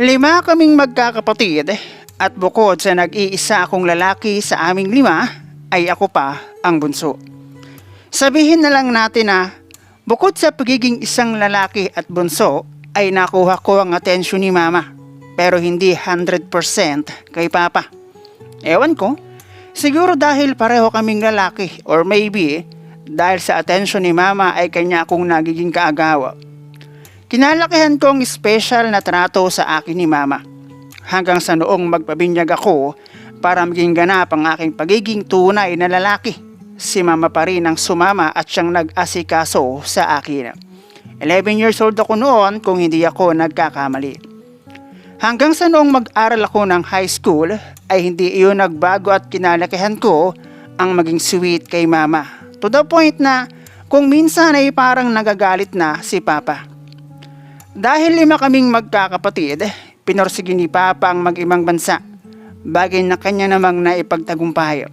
Lima kaming magkakapatid at bukod sa nag-iisa akong lalaki sa aming lima, ay ako pa ang bunso. Sabihin na lang natin na bukod sa pagiging isang lalaki at bunso, ay nakuha ko ang atensyon ni mama. Pero hindi 100% kay papa. Ewan ko, siguro dahil pareho kaming lalaki or maybe dahil sa atensyon ni mama ay kanya akong nagiging kaagawa. Kinalakihan ko ang special na trato sa akin ni mama. Hanggang sa noong magpabinyag ako para maging ganap ang aking pagiging tunay na lalaki. Si mama pa rin ang sumama at siyang nag-asikaso sa akin. 11 years old ako noon kung hindi ako nagkakamali. Hanggang sa noong mag-aral ako ng high school ay hindi iyon nagbago at kinalakihan ko ang maging sweet kay mama. To the point na kung minsan ay parang nagagalit na si papa. Dahil lima kaming magkakapatid, pinorsige ni Papa ang mag-imang bansa, bagay na kanya namang naipagtagumpay.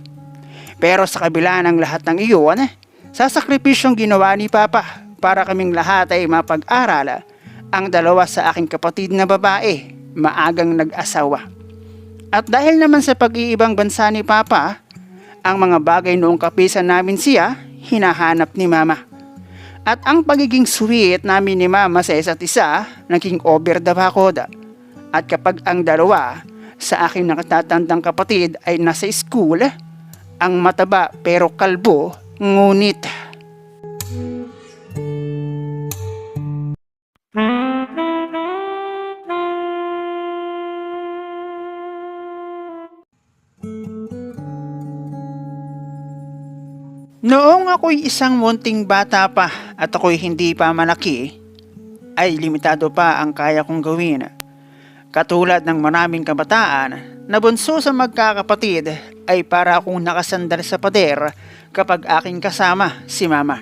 Pero sa kabila ng lahat ng iyon, sa sakripisyong ginawa ni Papa para kaming lahat ay mapag-aral, ang dalawa sa aking kapatid na babae, maagang nag-asawa. At dahil naman sa pag-iibang bansa ni Papa, ang mga bagay noong kapisan namin siya, hinahanap ni Mama. At ang pagiging sweet namin ni Mama sa isa't isa, naging over the bakoda. At kapag ang dalawa sa aking nakatatandang kapatid ay nasa school, ang mataba pero kalbo, ngunit Noong ako'y isang munting bata pa at ako'y hindi pa malaki, ay limitado pa ang kaya kong gawin. Katulad ng maraming kabataan na bunso sa magkakapatid ay para akong nakasandal sa pader kapag aking kasama si mama.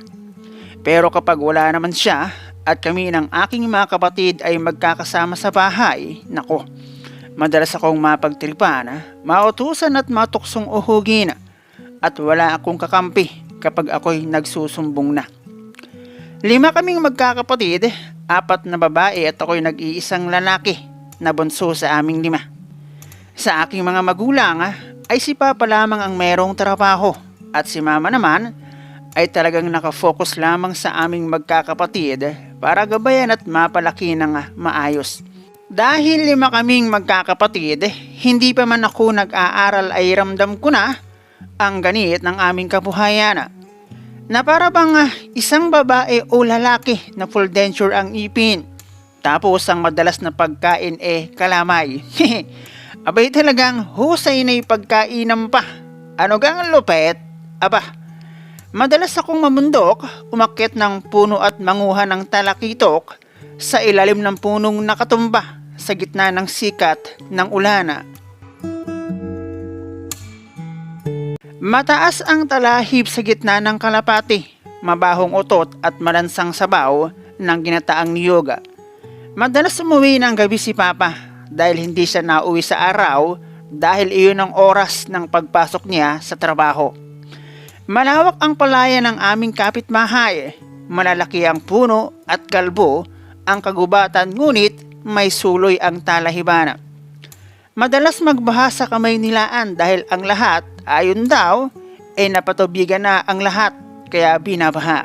Pero kapag wala naman siya at kami ng aking mga kapatid ay magkakasama sa bahay, nako, madalas akong mapagtripan, mautusan at matuksong uhugin at wala akong kakampi kapag ako'y nagsusumbong na. Lima kaming magkakapatid, apat na babae at ako'y nag-iisang lalaki na bunso sa aming lima. Sa aking mga magulang ah, ay si Papa lamang ang merong trabaho at si Mama naman ay talagang nakafocus lamang sa aming magkakapatid para gabayan at mapalaki ng ah, maayos. Dahil lima kaming magkakapatid, hindi pa man ako nag-aaral ay ramdam ko na ang ganit ng aming kabuhayan. Na para bang ah, isang babae o lalaki na full denture ang ipin. Tapos ang madalas na pagkain eh kalamay. Abay talagang husay na pagkainan pa. Ano gang lupet? Aba, madalas akong mamundok, umakyat ng puno at manguha ng talakitok sa ilalim ng punong nakatumba sa gitna ng sikat ng ulana. Mataas ang talahib sa gitna ng kalapati, mabahong utot at malansang sabaw ng ginataang niyoga. Madalas umuwi ng gabi si Papa dahil hindi siya nauwi sa araw dahil iyon ang oras ng pagpasok niya sa trabaho. Malawak ang palaya ng aming kapitbahay, malalaki ang puno at kalbo ang kagubatan ngunit may suloy ang talahibana. Madalas magbaha sa kamay nilaan dahil ang lahat, ayon daw, ay napatubigan na ang lahat kaya binabaha.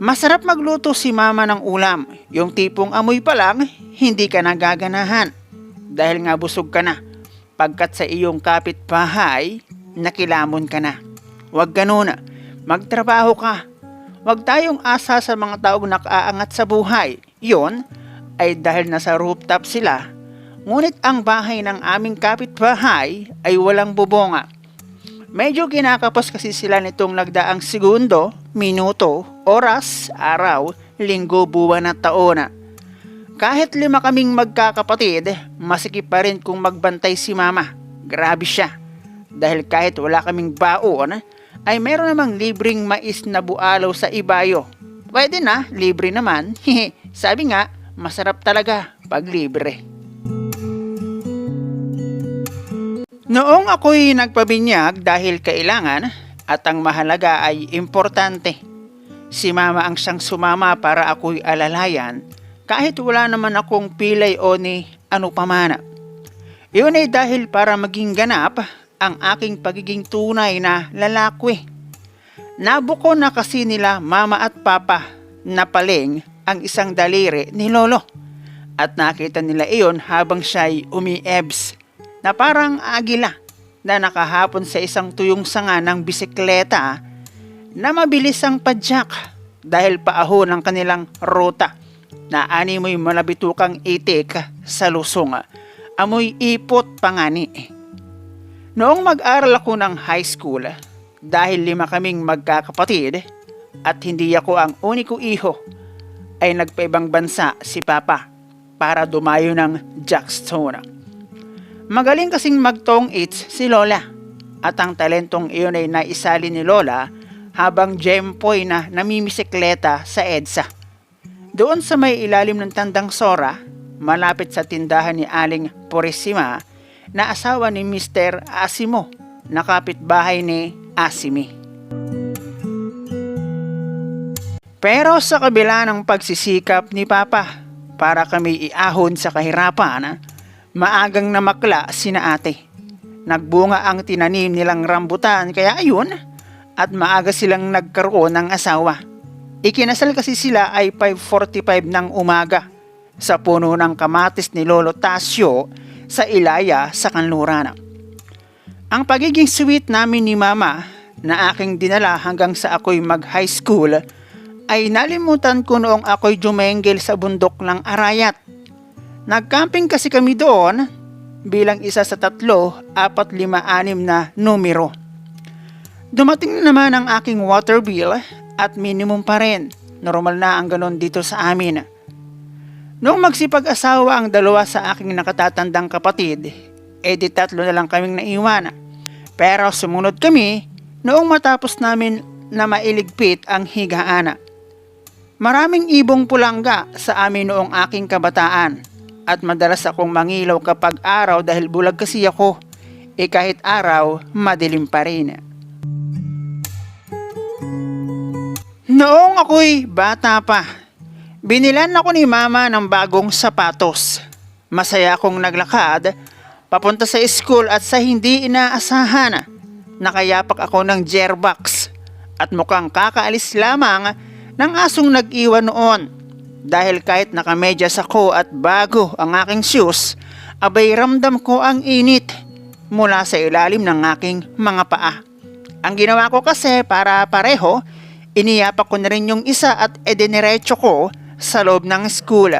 Masarap magluto si mama ng ulam, yung tipong amoy pa lang, hindi ka nagaganahan. Dahil nga busog ka na, pagkat sa iyong kapitbahay, nakilamon ka na. Huwag ganun, magtrabaho ka. Huwag tayong asa sa mga taong nakaangat sa buhay. Yon ay dahil nasa rooftop sila Ngunit ang bahay ng aming kapitbahay ay walang bubonga. Medyo kinakapos kasi sila nitong nagdaang segundo, minuto, oras, araw, linggo, buwan at taon. Kahit lima kaming magkakapatid, masikip pa rin kung magbantay si mama. Grabe siya. Dahil kahit wala kaming baon, ay meron namang libreng mais na bualaw sa ibayo. Pwede na, libre naman. Sabi nga, masarap talaga pag libre. Noong ako'y nagpabinyag dahil kailangan at ang mahalaga ay importante. Si mama ang siyang sumama para ako'y alalayan kahit wala naman akong pilay o ni ano pa man. Iyon ay dahil para maging ganap ang aking pagiging tunay na lalaki. Nabuko na kasi nila mama at papa na paling ang isang daliri ni Lolo. At nakita nila iyon habang siya'y umi-ebs na parang agila na nakahapon sa isang tuyong sanga ng bisikleta na mabilis ang padyak dahil paaho ng kanilang ruta na ani malabitukang itik sa lusong. Amoy ipot pangani. Noong mag-aral ako ng high school, dahil lima kaming magkakapatid at hindi ako ang uniko iho, ay nagpaibang bansa si Papa para dumayo ng Jackstone. Magaling kasing magtong its si Lola at ang talentong iyon ay naisali ni Lola habang Jempoy na namimisikleta sa EDSA. Doon sa may ilalim ng tandang Sora, malapit sa tindahan ni Aling Purisima na asawa ni Mr. Asimo na kapitbahay ni Asimi. Pero sa kabila ng pagsisikap ni Papa para kami iahon sa kahirapan, maagang namakla sina ate. Nagbunga ang tinanim nilang rambutan kaya ayun at maaga silang nagkaroon ng asawa. Ikinasal kasi sila ay 5.45 ng umaga sa puno ng kamatis ni Lolo Tasio sa Ilaya sa Kanluran. Ang pagiging sweet namin ni Mama na aking dinala hanggang sa ako'y mag-high school ay nalimutan ko noong ako'y jumengel sa bundok ng Arayat. Nagcamping kasi kami doon bilang isa sa tatlo, apat, lima, anim na numero. Dumating na naman ang aking water bill at minimum pa rin. Normal na ang ganon dito sa amin. Noong magsipag-asawa ang dalawa sa aking nakatatandang kapatid, eh di tatlo na lang kaming naiwan. Pero sumunod kami noong matapos namin na mailigpit ang higaan. Maraming ibong pulangga sa amin noong aking kabataan at madalas akong mangilaw kapag araw dahil bulag kasi ako. E kahit araw, madilim pa rin. Noong ako'y bata pa, binilan ako ni mama ng bagong sapatos. Masaya akong naglakad, papunta sa school at sa hindi inaasahan. Nakayapak ako ng gearbox at mukhang kakaalis lamang ng asong nag-iwan noon. Dahil kahit nakamedyas ako at bago ang aking shoes, abay ramdam ko ang init mula sa ilalim ng aking mga paa. Ang ginawa ko kasi para pareho, iniyapak ko na rin yung isa at ediniretso ko sa loob ng school.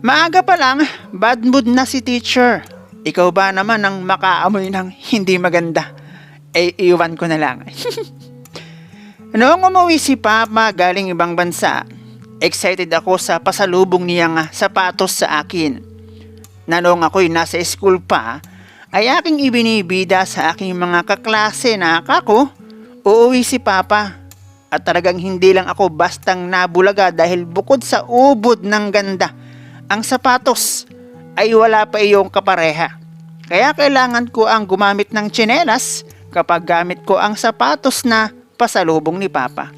Maaga pa lang, bad mood na si teacher. Ikaw ba naman ang makaamoy ng hindi maganda? Eh, iwan ko na lang. Noong umuwi si Papa galing ibang bansa, excited ako sa pasalubong niyang sapatos sa akin. Na noong ako'y nasa school pa, ay aking ibinibida sa aking mga kaklase na kako, uuwi si Papa. At talagang hindi lang ako bastang nabulaga dahil bukod sa ubod ng ganda, ang sapatos ay wala pa iyong kapareha. Kaya kailangan ko ang gumamit ng tsinelas kapag gamit ko ang sapatos na pasalubong ni Papa.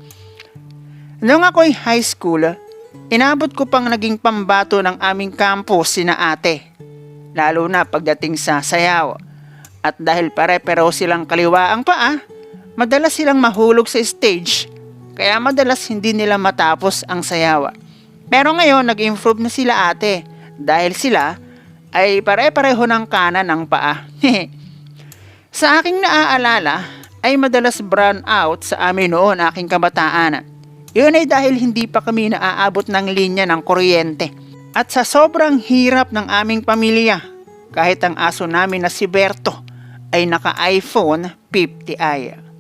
Noong ako'y high school, inabot ko pang naging pambato ng aming campus sina ate. Lalo na pagdating sa sayaw. At dahil pare-pero silang kaliwa ang paa, madalas silang mahulog sa stage kaya madalas hindi nila matapos ang sayaw. Pero ngayon nag-improve na sila ate dahil sila ay pare-pareho ng kanan ng paa. sa aking naaalala ay madalas brown out sa amin noon aking kabataan. Yun ay dahil hindi pa kami naaabot ng linya ng kuryente. At sa sobrang hirap ng aming pamilya, kahit ang aso namin na si Berto ay naka-iPhone 50i.